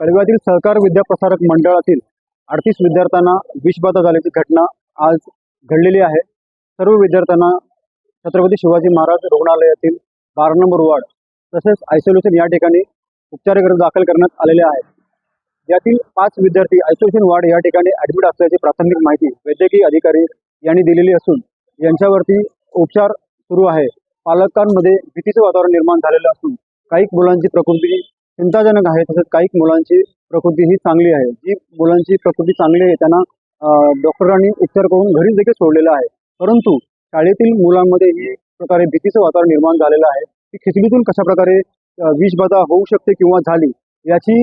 कळव्यातील सहकार विद्याप्रसारक मंडळातील अडतीस विद्यार्थ्यांना विषबाधा झाल्याची घटना आज घडलेली आहे. सर्व विद्यार्थ्यांना छत्रपती शिवाजी महाराज रुग्णालयातील बारा नंबर वार्ड तसेच आयसोलेशन या ठिकाणी उपचाराकरिता दाखल करण्यात आलेले आहेत यातील पाच विद्यार्थी आयसोलेशन वार्ड या ठिकाणी ऍडमिट असल्याची प्राथमिक माहिती वैद्यकीय अधिकारी यांनी दिलेली असून यांच्यावरती उपचार सुरू आहे. पालकांमध्ये भीतीचे वातावरण निर्माण झालेलं असून काही मुलांची प्रकृती चिंताजनक आहे. तसेच काही मुलांची प्रकृती ही चांगली आहे. जी मुलांची प्रकृती चांगली आहे त्यांना डॉक्टरांनी उपचार करून घरीच देखील सोडलेला आहे. परंतु शाळेतील मुलांमध्ये ही एक प्रकारे भीतीचं वातावरण निर्माण झालेलं आहे. की खिचडीतून कशा प्रकारे विषबाधा होऊ शकते किंवा झाली याची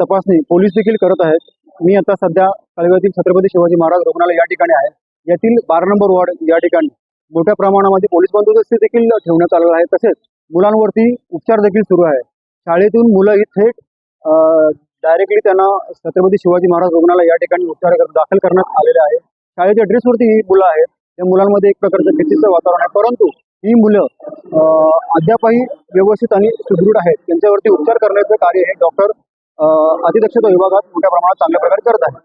तपासणी पोलीस देखील करत आहेत. मी आता सध्या कळव्यातील छत्रपती शिवाजी महाराज रुग्णालय या ठिकाणी आहे. यातील बारा नंबर वॉर्ड या ठिकाणी. मोठ्या प्रमाणामध्ये पोलीस बंदोबस्त देखील ठेवण्यात आलेला आहे. तसेच मुलांवरती उपचार देखील सुरू आहे. शाळेतून मुलं ही थेट डायरेक्टली त्यांना छत्रपती शिवाजी महाराज रुग्णालय या ठिकाणी उपचार दाखल करण्यात आलेले आहे. शाळेच्या ड्रेसवरती ही मुलं आहेत. त्या मुलांमध्ये एक प्रकारचं भीतीचं वातावरण आहे. परंतु ही मुलं अद्यापही व्यवस्थित आणि सुदृढ आहेत. त्यांच्यावरती उपचार करण्याचं कार्य हे डॉक्टर अतिदक्षता विभागात मोठ्या प्रमाणात चांगल्या प्रकारे करत आहे